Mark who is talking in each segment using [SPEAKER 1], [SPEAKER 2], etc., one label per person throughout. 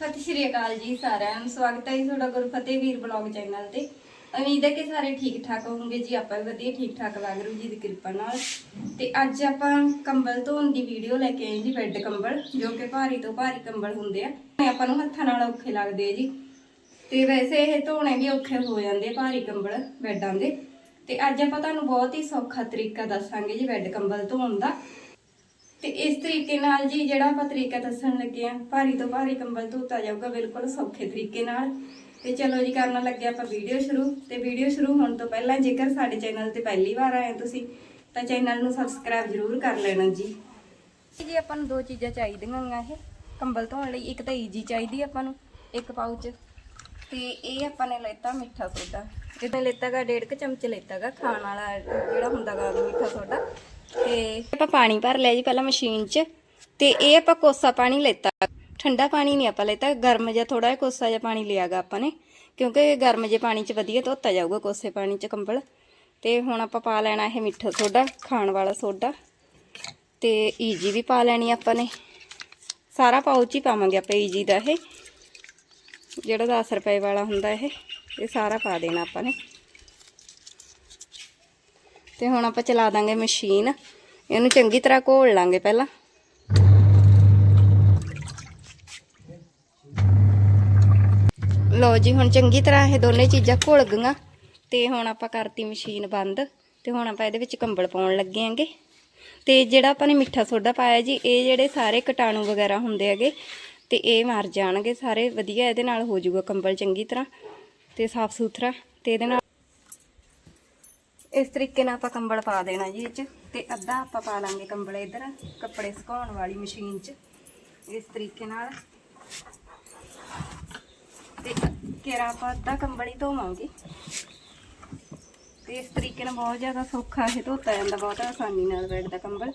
[SPEAKER 1] ਸਤਿ ਸ਼੍ਰੀ ਅਕਾਲ ਜੀ ਸਾਰਿਆਂ ਨੂੰ। ਸਵਾਗਤ ਹੈ ਜੀ ਤੁਹਾਡਾ ਗੁਰਫਤਿਹ ਵੀਰ ਬਲੌਗ ਚੈਨਲ ਤੇ। ਉਮੀਦ ਹੈ ਕਿ ਸਾਰੇ ਠੀਕ ਠਾਕ ਹੋਵੋਗੇ ਜੀ, ਆਪਾਂ ਵੀ ਵਧੀਆ ਠੀਕ ਠਾਕ ਵਾਗਰੂ ਜੀ ਦੀ ਕਿਰਪਾ ਨਾਲ। ਤੇ ਅੱਜ ਆਪਾਂ ਕੰਬਲ ਧੋਣ ਦੀ ਵੀਡੀਓ ਲੈ ਕੇ ਆਏ ਜੀ, ਬੈੱਡ ਕੰਬਲ, ਜੋ ਕਿ ਭਾਰੀ ਤੋਂ ਭਾਰੀ ਕੰਬਲ ਹੁੰਦੇ ਆ। ਆਪਾਂ ਨੂੰ ਹੱਥਾਂ ਨਾਲ ਔਖੇ ਲੱਗਦੇ ਆ ਜੀ। ਤੇ ਵੈਸੇ ਇਹ ਧੋਣੇ ਵੀ ਔਖੇ ਹੋ ਜਾਂਦੇ ਭਾਰੀ ਕੰਬਲ ਬੈੱਡਾਂ ਦੇ। ਤੇ ਅੱਜ ਆਪਾਂ ਤੁਹਾਨੂੰ ਬਹੁਤ ਹੀ ਸੌਖਾ ਤਰੀਕਾ ਦੱਸਾਂਗੇ ਜੀ ਬੈੱਡ ਕੰਬਲ ਧੋਣ ਦਾ। ਤੇ ਇਸ ਤਰੀਕੇ ਨਾਲ ਜੀ ਜਿਹੜਾ ਆਪਾਂ ਤਰੀਕਾ ਦੱਸਣ ਲੱਗੇ ਆ ਭਾਰੀ ਤੋਂ ਭਾਰੀ ਕੰਬਲ ਧੋਤਾ ਜਾਊਗਾ ਬਿਲਕੁਲ ਸੌਖੇ ਤਰੀਕੇ ਨਾਲ। ਤੇ ਚਲੋ ਜੀ, ਕਰਨ ਲੱਗੇ ਆਪਾਂ ਵੀਡੀਓ ਸ਼ੁਰੂ। ਤੇ ਵੀਡੀਓ ਸ਼ੁਰੂ ਹੋਣ ਤੋਂ ਪਹਿਲਾਂ ਜੇਕਰ ਸਾਡੇ ਚੈਨਲ ਤੇ ਪਹਿਲੀ ਵਾਰ ਆਏ ਤੁਸੀਂ, ਤਾਂ ਚੈਨਲ ਨੂੰ ਸਬਸਕ੍ਰਾਈਬ ਜ਼ਰੂਰ ਕਰ ਲੈਣਾ ਜੀ। ਜੀ ਆਪਾਂ ਨੂੰ ਦੋ ਚੀਜ਼ਾਂ ਚਾਹੀਦੀਆਂ ਗੀਆਂ ਇਹ। ਕੰਬਲ ਧੋਣ ਲਈ ਇੱਕ ਤਾਂ ਈਜੀ ਚਾਹੀਦੀ ਆਪਾਂ ਨੂੰ, ਇੱਕ ਪਾਊਚ ਤੇ ਇਹ ਆਪਾਂ ਨੇ ਲੈਤਾ ਮਿੱਠਾ ਸੋਡਾ। ਜਿਹਦਾ ਲੈਤਾਗਾ ਡੇਢ ਕੁ ਚਮਚ ਲੈਤਾਗਾ ਖਾਣ ਵਾਲਾ ਜਿਹੜਾ ਹੁੰਦਾਗਾ ਮਿੱਠਾ ਸੋਡਾ। ਤੇ ਆਪਾਂ ਪਾਣੀ ਭਰ ਲਿਆ ਜੀ ਪਹਿਲਾਂ ਮਸ਼ੀਨ 'ਚ ਤੇ ਇਹ ਆਪਾਂ ਕੋਸਾ ਪਾਣੀ ਲੈਤਾ। ਠੰਡਾ ਪਾਣੀ ਨਹੀਂ ਆਪਾਂ ਲੈਤਾ, ਗਰਮ ਜਿਹਾ ਥੋੜਾ ਜਿਹਾ ਕੋਸਾ ਜਿਹਾ ਪਾਣੀ ਲਿਆਗਾ ਆਪਾਂ ਨੇ, ਕਿਉਂਕਿ ਗਰਮ ਜਿਹੇ ਪਾਣੀ 'ਚ ਵਧੀਆ ਧੋਤਾ ਜਾਊਗਾ ਕੋਸੇ ਪਾਣੀ 'ਚ ਕੰਬਲ। ਤੇ ਹੁਣ ਆਪਾਂ ਪਾ ਲੈਣਾ ਇਹ ਮਿੱਠਾ ਸੋਡਾ, ਖਾਣ ਵਾਲਾ ਸੋਡਾ। ਤੇ ਈਜੀ ਵੀ ਪਾ ਲੈਣੀ ਆਪਾਂ ਨੇ। ਸਾਰਾ ਪਾਉਚ ਹੀ ਪਾਵਾਂਗੇ ਆਪਾਂ ਈਜੀ ਦਾ ਇਹ। ਜਿਹੜਾ 10 ਰੁਪਏ ਵਾਲਾ ਹੁੰਦਾ ਇਹ ਇਹ ਸਾਰਾ ਪਾ ਦੇਣਾ ਆਪਾਂ ਨੇ। ਤੇ ਹੁਣ ਆਪਾਂ ਚਲਾ ਦਾਂਗੇ ਮਸ਼ੀਨ। ਇਹਨੂੰ ਚੰਗੀ ਤਰ੍ਹਾਂ ਘੋਲ ਲਾਂਗੇ ਪਹਿਲਾਂ। ਲਓ ਜੀ, ਹੁਣ ਚੰਗੀ ਤਰ੍ਹਾਂ ਇਹ ਦੋਨੇ ਚੀਜ਼ਾਂ ਘੁਲ ਗਈਆਂ। ਤੇ ਹੁਣ ਆਪਾਂ ਕਰਤੀ ਮਸ਼ੀਨ ਬੰਦ। ਤੇ ਹੁਣ ਆਪਾਂ ਇਹਦੇ ਵਿੱਚ ਕੰਬਲ ਪਾਉਣ ਲੱਗੇ ਆਂਗੇ ਤੇ ਜਿਹੜਾ ਆਪਾਂ ਨੇ ਮਿੱਠਾ ਸੋਡਾ ਪਾਇਆ ਜੀ, ਇਹ ਜਿਹੜੇ ਸਾਰੇ ਕੀਟਾਣੂ ਵਗੈਰਾ ਹੁੰਦੇ ਹੈਗੇ, ਤੇ ਇਹ ਮਰ ਜਾਣਗੇ ਸਾਰੇ। ਵਧੀਆ, ਇਹਦੇ ਨਾਲ ਹੋ ਜਾਊਗਾ ਕੰਬਲ ਚੰਗੀ ਤਰ੍ਹਾਂ ਤੇ ਸਾਫ਼ ਸੁਥਰਾ ਤੇ ਇਹਦੇ ਨਾਲ ਇਸ ਤਰੀਕੇ ਨਾਲ ਆਪਾਂ ਕੰਬਲ ਪਾ ਦੇਣਾ ਜੀ ਇਹ ਚ, ਤੇ ਅੱਧਾ ਆਪਾਂ ਪਾ ਲਾਂਗੇ ਕੰਬਲ ਇਧਰ, ਕੱਪੜੇ ਸੁਕਾਉਣ ਵਾਲੀ ਮਸ਼ੀਨ 'ਚ, ਇਸ ਤਰੀਕੇ ਨਾਲ। ਤੇ ਕੇਰਾ ਆਪਾਂ ਅੱਧਾ ਕੰਬਲ ਹੀ ਧੋਵਾਂਗੇ। ਤੇ ਇਸ ਤਰੀਕੇ ਨਾਲ ਬਹੁਤ ਜ਼ਿਆਦਾ ਸੌਖਾ ਇਹ ਧੋਤਾ ਜਾਂਦਾ, ਬਹੁਤ ਆਸਾਨੀ ਨਾਲ ਬੈਠਦਾ ਕੰਬਲ।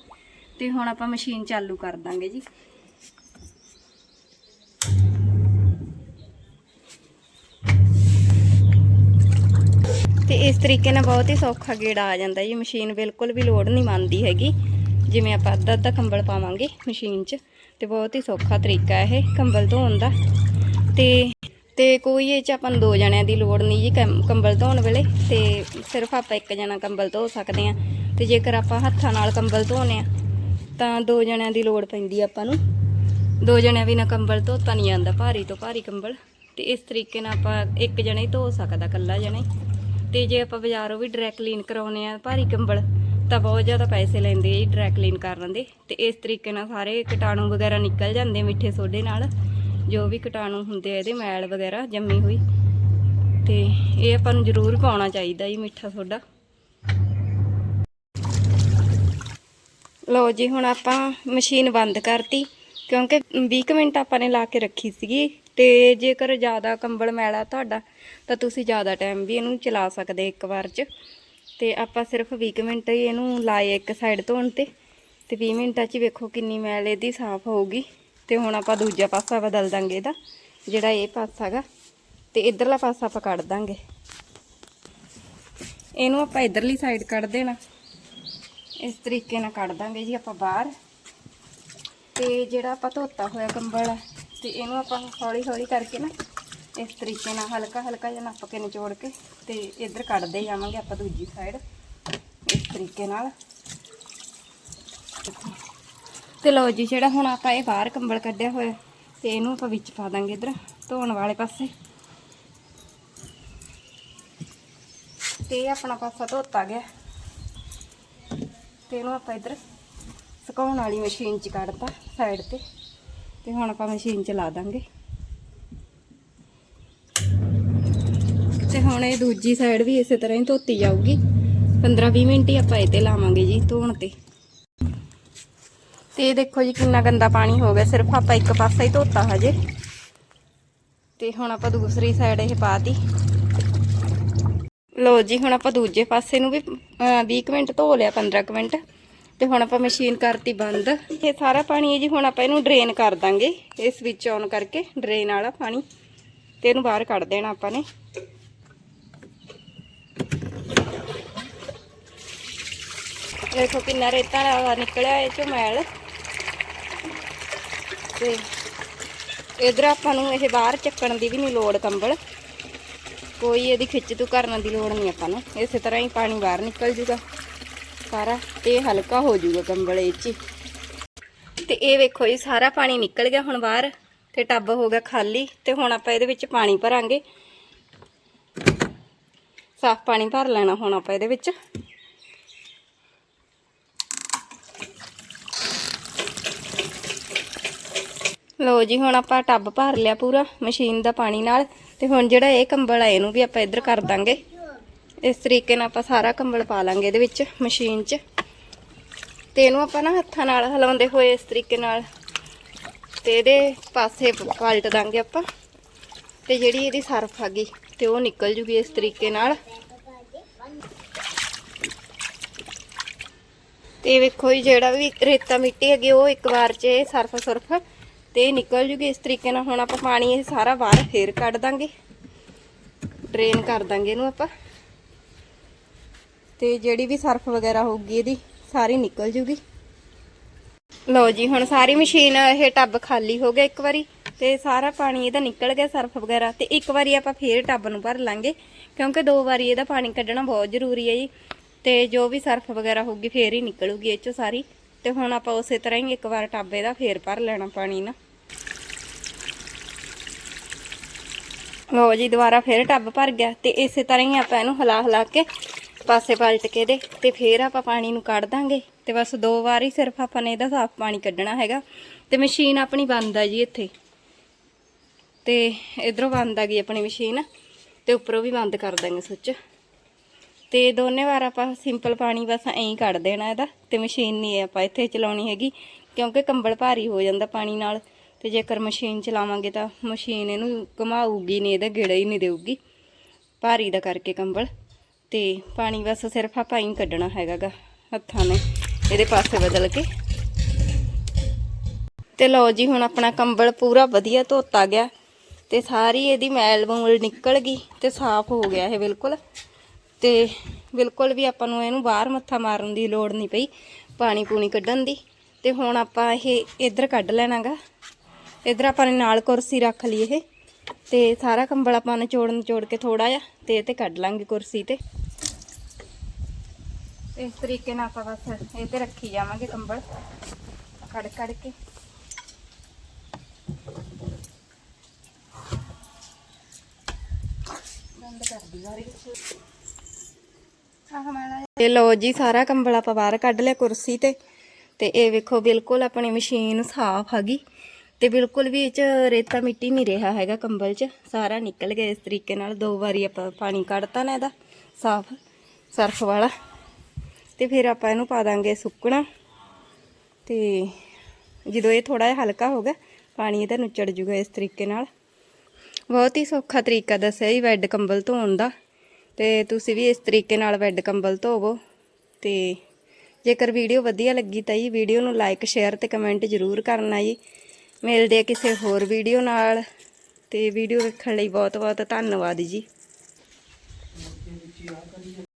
[SPEAKER 1] ਤੇ ਹੁਣ ਆਪਾਂ ਮਸ਼ੀਨ ਚਾਲੂ ਕਰ ਦਾਂਗੇ ਜੀ। ਤੇ ਇਸ ਤਰੀਕੇ ਨਾਲ ਬਹੁਤ ਹੀ ਸੌਖਾ ਗੇੜਾ ਆ ਜਾਂਦਾ ਜੀ। ਮਸ਼ੀਨ ਬਿਲਕੁਲ ਵੀ ਲੋਡ ਨਹੀਂ ਮੰਨਦੀ ਹੈਗੀ। ਜਿਵੇਂ ਆਪਾਂ ਅੱਧਾ ਅੱਧਾ ਕੰਬਲ ਪਾਵਾਂਗੇ ਮਸ਼ੀਨ 'ਚ, ਤੇ ਬਹੁਤ ਹੀ ਸੌਖਾ ਤਰੀਕਾ ਇਹ ਕੰਬਲ ਧੋਣ ਦਾ। ਤੇ ਤੇ ਕੋਈ ਇਹ 'ਚ ਆਪਾਂ ਨੂੰ ਦੋ ਜਣਿਆਂ ਦੀ ਲੋੜ ਨਹੀਂ ਜੀ ਕੰਬਲ ਧੋਣ ਵੇਲੇ। ਤੇ ਸਿਰਫ ਆਪਾਂ ਇੱਕ ਜਣਾ ਕੰਬਲ ਧੋ ਸਕਦੇ ਆ ਤੇ ਜੇਕਰ ਆਪਾਂ ਹੱਥਾਂ ਨਾਲ ਕੰਬਲ ਧੋਣੇ ਆ, ਤਾਂ ਦੋ ਜਣਿਆਂ ਦੀ ਲੋੜ ਪੈਂਦੀ ਆਪਾਂ ਨੂੰ। ਦੋ ਜਣਿਆਂ ਬਿਨਾ ਕੰਬਲ ਧੋਤਾ ਨਹੀਂ ਜਾਂਦਾ, ਭਾਰੀ ਤੋਂ ਭਾਰੀ ਕੰਬਲ। ਤੇ ਇਸ ਤਰੀਕੇ ਨਾਲ ਆਪਾਂ ਇੱਕ ਜਣਾ ਹੀ ਧੋ ਸਕਦਾ, ਇਕੱਲਾ ਜਣਾ ਹੀ। ਤੇ ਜੇ ਆਪਾਂ ਬਾਜ਼ਾਰੋਂ ਵੀ ਡਰਾਈ ਕਲੀਨ ਕਰਾਉਨੇ ਆ ਭਾਰੀ ਕੰਬਲ, ਤਾਂ ਬਹੁਤ ਜ਼ਿਆਦਾ ਪੈਸੇ ਲੈਂਦੇ ਆ ਜੀ ਡਰਾਈ ਕਲੀਨ ਕਰਨ ਦੇ। ਤੇ ਇਸ ਤਰੀਕੇ ਨਾਲ ਸਾਰੇ ਕੀਟਾਣੂ ਵਗੈਰਾ ਨਿਕਲ ਜਾਂਦੇ ਮਿੱਠੇ ਸੋਡੇ ਨਾਲ, ਜੋ ਵੀ ਕੀਟਾਣੂ ਹੁੰਦੇ ਆ ਇਹਦੇ ਮੈਲ ਵਗੈਰਾ ਜੰਮੀ ਹੋਈ। ਤੇ ਇਹ ਆਪਾਂ ਨੂੰ ਜ਼ਰੂਰ ਪਾਉਣਾ ਚਾਹੀਦਾ ਜੀ ਮਿੱਠਾ ਸੋਡਾ। ਲਓ ਜੀ, ਹੁਣ ਆਪਾਂ ਮਸ਼ੀਨ ਬੰਦ ਕਰਤੀ, ਕਿਉਂਕਿ 20 ਕੁ ਮਿੰਟ ਆਪਾਂ ਨੇ ਲਾ ਕੇ ਰੱਖੀ ਸੀਗੀ। ਤੇ ਜੇਕਰ ਜ਼ਿਆਦਾ ਕੰਬਲ ਮੈਲਾ ਤੁਹਾਡਾ, ਤਾਂ ਤੁਸੀਂ ਜ਼ਿਆਦਾ ਟਾਈਮ ਵੀ ਇਹਨੂੰ ਚਲਾ ਸਕਦੇ ਇੱਕ ਵਾਰ 'ਚ। ਤੇ ਆਪਾਂ ਸਿਰਫ 20 ਕੁ ਮਿੰਟ ਹੀ ਇਹਨੂੰ ਲਾਏ ਇੱਕ ਸਾਈਡ ਧੋਣ ਤੇ। ਤੇ 20 ਮਿੰਟਾਂ 'ਚ ਵੇਖੋ ਕਿੰਨੀ ਮੈਲ ਇਹਦੀ ਸਾਫ਼ ਹੋਊਗੀ। ਤੇ ਹੁਣ ਆਪਾਂ ਦੂਜਾ ਪਾਸਾ ਬਦਲ ਦਾਂਗੇ ਇਹਦਾ, ਜਿਹੜਾ ਇਹ ਪਾਸਾ ਹੈਗਾ ਤੇ ਇਧਰਲਾ ਪਾਸਾ ਆਪਾਂ ਕੱਢ ਦਾਂਗੇ। ਇਹਨੂੰ ਆਪਾਂ ਇਧਰਲੀ ਸਾਈਡ ਕੱਢ ਦੇਣਾ। ਇਸ ਤਰੀਕੇ ਨਾਲ ਕੱਢ ਦਾਂਗੇ ਜੀ ਆਪਾਂ ਬਾਹਰ। ਤੇ ਜਿਹੜਾ ਆਪਾਂ ਧੋਤਾ ਹੋਇਆ ਕੰਬਲ ਹੈ ਤੇ ਇਹਨੂੰ ਆਪਾਂ ਹੌਲੀ ਹੌਲੀ ਕਰਕੇ ਨਾ ਇਸ ਤਰੀਕੇ ਨਾਲ ਹਲਕਾ ਹਲਕਾ ਜਿਹਾ ਨੱਪ ਕੇ ਨਿਚੋੜ ਕੇ ਤੇ ਇੱਧਰ ਕੱਢਦੇ ਜਾਵਾਂਗੇ ਆਪਾਂ ਦੂਜੀ ਸਾਈਡ ਇਸ ਤਰੀਕੇ ਨਾਲ। ਤੇ ਲਓ ਜੀ, ਜਿਹੜਾ ਹੁਣ ਆਪਾਂ ਇਹ ਬਾਹਰ ਕੰਬਲ ਕੱਢਿਆ ਹੋਇਆ, ਤੇ ਇਹਨੂੰ ਆਪਾਂ ਵਿੱਚ ਪਾ ਦਾਂਗੇ ਇੱਧਰ, ਧੋਣ ਵਾਲੇ ਪਾਸੇ। ਤੇ ਇਹ ਆਪਣਾ ਪਾਸਾ ਧੋਤਾ ਗਿਆ। ਤੇ ਇਹਨੂੰ ਆਪਾਂ ਇੱਧਰ ਸੁਕਾਉਣ ਵਾਲੀ ਮਸ਼ੀਨ 'ਚ ਕੱਢਤਾ ਸਾਈਡ ਤੇ। ਤੇ ਹੁਣ ਆਪਾਂ ਮਸ਼ੀਨ 'ਚ ਲਾ ਦਾਂਗੇ। ਤੇ ਹੁਣ ਇਹ ਦੂਜੀ ਸਾਈਡ ਵੀ ਇਸੇ ਤਰ੍ਹਾਂ ਹੀ ਧੋਤੀ ਜਾਊਗੀ। 15-20 ਮਿੰਟ ਹੀ ਆਪਾਂ ਇਹ ਤੇ ਲਾਵਾਂਗੇ ਜੀ ਧੋਣ ਤੇ। ਤੇ ਇਹ ਦੇਖੋ ਜੀ ਕਿੰਨਾ ਗੰਦਾ ਪਾਣੀ ਹੋ ਗਿਆ ਸਿਰਫ ਆਪਾਂ ਇੱਕ ਪਾਸਾ ਹੀ ਧੋਤਾ ਹਜੇ। ਤੇ ਹੁਣ ਆਪਾਂ ਦੂਸਰੀ ਸਾਈਡ ਇਹ ਪਾਤੀ। ਲੋ ਜੀ ਹੁਣ ਆਪਾਂ ਦੂਜੇ ਪਾਸੇ ਨੂੰ ਵੀ ਅਹ, 20 ਕੁ ਮਿੰਟ ਧੋ ਲਿਆ 15 ਕੁ ਮਿੰਟ। ਤੇ ਹੁਣ ਆਪਾਂ ਮਸ਼ੀਨ ਕਰਤੀ ਬੰਦ। ਇਹ ਸਾਰਾ ਪਾਣੀ ਹੈ ਜੀ, ਹੁਣ ਆਪਾਂ ਇਹਨੂੰ ਡਰੇਨ ਕਰ ਦਾਂਗੇ। ਇਹ ਸਵਿਚ ਔਨ ਕਰਕੇ ਡਰੇਨ ਵਾਲਾ ਪਾਣੀ ਤੇ ਇਹਨੂੰ ਬਾਹਰ ਕੱਢ ਦੇਣਾ ਆਪਾਂ ਨੇ। ਦੇਖੋ ਕਿੰਨਾ ਰੇਤਾ ਨਿਕਲਿਆ ਇਹ ਚੋਂ ਮੈਲ। ਤੇ ਇਧਰ ਆਪਾਂ ਨੂੰ ਇਹ ਬਾਹਰ ਚੱਕਣ ਦੀ ਵੀ ਨਹੀਂ ਲੋੜ ਕੰਬਲ। ਕੋਈ ਇਹਦੀ ਖਿੱਚ ਤੂ ਕਰਨ ਦੀ ਲੋੜ ਨਹੀਂ ਆਪਾਂ ਨੂੰ। ਇਸੇ ਤਰ੍ਹਾਂ ਹੀ ਪਾਣੀ ਬਾਹਰ ਨਿਕਲ ਜੂਗਾ। ਸਾਰਾ, ਇਹ ਹਲਕਾ ਹੋ ਜੂਗਾ ਕੰਬਲ ਇਹ 'ਚ ਹੀ। ਤੇ ਇਹ ਵੇਖੋ ਜੀ, ਸਾਰਾ ਪਾਣੀ ਨਿਕਲ ਗਿਆ ਹੁਣ ਬਾਹਰ, ਤੇ ਟੱਬ ਹੋ ਗਿਆ ਖਾਲੀ, ਤੇ ਹੁਣ ਆਪਾਂ ਇਹਦੇ ਵਿੱਚ ਪਾਣੀ ਭਰਾਂਗੇ। ਸਾਫ਼ ਪਾਣੀ ਭਰ ਲੈਣਾ ਹੁਣ ਆਪਾਂ ਇਹਦੇ ਵਿੱਚ। ਲੋ ਜੀ, ਹੁਣ ਆਪਾਂ ਟੱਬ ਭਰ ਲਿਆ ਪੂਰਾ ਮਸ਼ੀਨ ਦਾ ਪਾਣੀ ਨਾਲ, ਤੇ ਹੁਣ ਜਿਹੜਾ ਇਹ ਕੰਬਲ ਆ, ਇਹਨੂੰ ਵੀ ਆਪਾਂ ਇੱਧਰ ਕਰ ਦਾਂਗੇ। ਇਸ ਤਰੀਕੇ ਨਾਲ ਆਪਾਂ ਸਾਰਾ ਕੰਬਲ ਪਾ ਲਾਂਗੇ ਇਹਦੇ ਵਿੱਚ, ਮਸ਼ੀਨ 'ਚ। ਤੇ ਇਹਨੂੰ ਆਪਾਂ ਨਾ ਹੱਥਾਂ ਨਾਲ ਹਿਲਾਉਂਦੇ ਹੋਏ ਇਸ ਤਰੀਕੇ ਨਾਲ ਤੇ ਇਹਦੇ ਪਾਸੇ ਪਲਟ ਦਾਂਗੇ ਆਪਾਂ। ਤੇ ਜਿਹੜੀ ਇਹਦੀ ਸਰਫ ਆ ਗਈ ਤੇ ਉਹ ਨਿਕਲ ਜੂਗੀ ਇਸ ਤਰੀਕੇ ਨਾਲ। ਤੇ ਵੇਖੋ ਜੀ, ਜਿਹੜਾ ਵੀ ਰੇਤਾ ਮਿੱਟੀ ਹੈਗੀ, ਉਹ ਇੱਕ ਵਾਰ 'ਚ ਸਰਫ, ਸੁਰਫ ਤੇ ਨਿਕਲ ਜੂਗੀ ਇਸ ਤਰੀਕੇ ਨਾਲ। ਹੁਣ ਆਪਾਂ ਪਾਣੀ ਇਹ ਸਾਰਾ ਬਾਹਰ ਫੇਰ ਕੱਢ ਦਾਂਗੇ। ਡਰੇਨ ਕਰ ਦਾਂਗੇ ਇਹਨੂੰ ਆਪਾਂ। ਤੇ ਜਿਹੜੀ ਵੀ ਸਰਫ ਵਗੈਰਾ ਹੋਊਗੀ ਇਹਦੀ ਸਾਰੀ ਨਿਕਲ ਜੂਗੀ। ਲਓ ਜੀ, ਹੁਣ ਸਾਰੀ ਮਸ਼ੀਨ ਇਹ ਟੱਬ ਖਾਲੀ ਹੋ ਗਿਆ ਇੱਕ ਵਾਰੀ ਤੇ ਸਾਰਾ ਪਾਣੀ ਇਹਦਾ ਨਿਕਲ ਗਿਆ ਸਰਫ ਵਗੈਰਾ ਤੇ ਇੱਕ ਵਾਰੀ ਆਪਾਂ ਫੇਰ ਟੱਬ ਨੂੰ ਭਰ ਲਾਂਗੇ ਕਿਉਂਕਿ ਦੋ ਵਾਰੀ ਇਹਦਾ ਪਾਣੀ ਕੱਢਣਾ ਬਹੁਤ ਜ਼ਰੂਰੀ ਹੈ ਜੀ ਤੇ ਜੋ ਵੀ ਸਰਫ ਵਗੈਰਾ ਹੋਊਗੀ ਫੇਰ ਹੀ ਨਿਕਲੂਗੀ ਇਹ ਚੋਂ ਸਾਰੀ ਤੇ ਹੁਣ ਆਪਾਂ ਉਸੇ ਤਰ੍ਹਾਂ ਹੀ ਇੱਕ ਵਾਰ ਟੱਬ ਇਹਦਾ ਫੇਰ ਭਰ ਲੈਣਾ ਪਾਣੀ ਨਾ। ਲਓ ਜੀ, ਦੁਬਾਰਾ ਫੇਰ ਟੱਬ ਭਰ ਗਿਆ ਤੇ ਇਸੇ ਤਰ੍ਹਾਂ ਹੀ ਆਪਾਂ ਇਹਨੂੰ ਹਲਾ ਹਿਲਾ ਕੇ ਪਾਸੇ ਪਲਟ ਕੇ ਦੇ ਤੇ ਫੇਰ ਆਪਾਂ ਪਾਣੀ ਨੂੰ ਕੱਢ ਦਾਂਗੇ ਤੇ ਬਸ ਦੋ ਵਾਰ ਹੀ ਸਿਰਫ ਆਪਾਂ ਨੇ ਇਹਦਾ ਸਾਫ਼ ਪਾਣੀ ਕੱਢਣਾ ਹੈਗਾ ਤੇ ਮਸ਼ੀਨ ਆਪਣੀ ਬੰਦ ਆ ਜੀ ਇੱਥੇ। ਤੇ ਇਧਰੋਂ ਬੰਦ ਆ ਗਈ ਆਪਣੀ ਮਸ਼ੀਨ ਤੇ ਉੱਪਰੋਂ ਵੀ ਬੰਦ ਕਰ ਦਾਂਗੇ ਸੁੱਚ। ਤੇ ਦੋਨੇ ਵਾਰ ਆਪਾਂ ਸਿੰਪਲ ਪਾਣੀ ਬਸ ਐਂ ਹੀ ਕੱਢ ਦੇਣਾ ਇਹਦਾ ਤੇ ਮਸ਼ੀਨ ਨਹੀਂ ਆਪਾਂ ਇੱਥੇ ਚਲਾਉਣੀ ਹੈਗੀ ਕਿਉਂਕਿ ਕੰਬਲ ਭਾਰੀ ਹੋ ਜਾਂਦਾ ਪਾਣੀ ਨਾਲ ਤੇ ਜੇਕਰ ਮਸ਼ੀਨ ਚਲਾਵਾਂਗੇ ਤਾਂ ਮਸ਼ੀਨ ਇਹਨੂੰ ਘੁਮਾਊਗੀ ਨਹੀਂ, ਇਹਦਾ ਗੇੜਾ ਹੀ ਨਹੀਂ ਦੇਊਗੀ। ਭਾਰੀ ਦਾ ਕਰਕੇ ਕੰਬਲ। ਤੇ ਪਾਣੀ ਬਸ ਸਿਰਫ ਆਪਾਂ ਹੀ ਕੱਢਣਾ ਹੈਗਾਗਾ, ਹੱਥਾਂ ਨੇ, ਇਹਦੇ ਪਾਸੇ ਬਦਲ ਕੇ। ਤੇ ਲਓ ਜੀ, ਹੁਣ ਆਪਣਾ ਕੰਬਲ ਪੂਰਾ ਵਧੀਆ ਧੋਤਾ ਗਿਆ ਤੇ ਸਾਰੀ ਇਹਦੀ ਮੈਲ ਮੂਲ ਨਿਕਲ ਗਈ ਤੇ ਸਾਫ਼ ਹੋ ਗਿਆ ਇਹ ਬਿਲਕੁਲ। ਤੇ ਬਿਲਕੁਲ ਵੀ ਆਪਾਂ ਨੂੰ ਇਹਨੂੰ ਬਾਹਰ ਮੱਥਾ ਮਾਰਨ ਦੀ ਲੋੜ ਨਹੀਂ ਪਈ, ਪਾਣੀ ਪੂਣੀ ਕੱਢਣ ਦੀ। ਤੇ ਹੁਣ ਆਪਾਂ ਇਹ ਇੱਧਰ ਕੱਢ ਲੈਣਾਗਾ। ਇੱਧਰ ਆਪਾਂ ਨੇ ਨਾਲ ਕੁਰਸੀ ਰੱਖ ਲਈ ਇਹ। ਤੇ ਸਾਰਾ ਕੰਬਲ ਆਪਾਂ ਨੇ ਨਿਚੋੜ ਨਿਚੋੜ ਕੇ ਥੋੜਾ ਜਿਹਾ ਤੇ ਇਹ ਤੇ ਕੱਢ ਲਾਂਗੇ ਕੁਰਸੀ ਤੇ। ਇਸ ਤਰੀਕੇ ਨਾਲ ਆਪਾਂ ਬਸ ਇਹ ਤੇ ਰੱਖੀ ਜਾਵਾਂਗੇ ਕੰਬਲ। ਕੱਢ ਕੱਢ ਕੇ। ਬੰਦ ਕਰ ਦੀ ਵਾਰੀ ਆਹ ਮਾੜਾ ਤੇ ਲੋ ਜੀ, ਸਾਰਾ ਕੰਬਲ ਆਪਾਂ ਬਾਹਰ ਕੱਢ ਲਿਆ ਕੁਰਸੀ ਤੇ। ਤੇ ਇਹ ਵੇਖੋ, ਬਿਲਕੁਲ ਆਪਣੀ ਮਸ਼ੀਨ ਸਾਫ਼ ਹੈਗੀ ਤੇ ਬਿਲਕੁਲ ਵੀ ਇਹ ਚ ਰੇਤਾ ਮਿੱਟੀ ਨਹੀਂ ਰਿਹਾ ਹੈਗਾ ਕੰਬਲ 'ਚ। ਸਾਰਾ ਨਿਕਲ ਗਿਆ ਇਸ ਤਰੀਕੇ ਨਾਲ। ਦੋ ਵਾਰੀ ਆਪਾਂ ਪਾਣੀ ਕੱਢਤਾ ਨਾ ਇਹਦਾ, ਸਾਫ਼, ਸਰਫ ਵਾਲਾ। ਤੇ ਫਿਰ ਆਪਾਂ ਇਹਨੂੰ ਪਾ ਦਾਂਗੇ ਸੁੱਕਣਾ। ਤੇ ਜਦੋਂ ਇਹ ਥੋੜਾ ਜਿਹਾ ਹਲਕਾ ਹੋ ਗਿਆ, ਪਾਣੀ ਇਹਦਾ ਨੁੱਚੜ ਜੂਗਾ ਇਸ ਤਰੀਕੇ ਨਾਲ। ਬਹੁਤ ਹੀ ਸੌਖਾ ਤਰੀਕਾ ਦੱਸਿਆ ਜੀ ਵੈੱਡ ਕੰਬਲ ਧੋਣ ਦਾ। ਤੇ ਤੁਸੀਂ ਵੀ ਇਸ ਤਰੀਕੇ ਨਾਲ ਵੈੱਡ ਕੰਬਲ ਧੋਵੋ। ਤੇ ਜੇਕਰ ਵੀਡੀਓ ਵਧੀਆ ਲੱਗੀ ਤਾਂ ਜੀ ਵੀਡੀਓ ਨੂੰ ਲਾਈਕ, ਸ਼ੇਅਰ ਤੇ ਕਮੈਂਟ ਜ਼ਰੂਰ ਕਰਨਾ ਜੀ। ਮਿਲਦੇ ਆ ਕਿਸੇ ਹੋਰ ਵੀਡੀਓ ਨਾਲ। ਤੇ ਵੀਡੀਓ ਵੇਖਣ ਲਈ ਬਹੁਤ ਬਹੁਤ ਧੰਨਵਾਦ ਜੀ।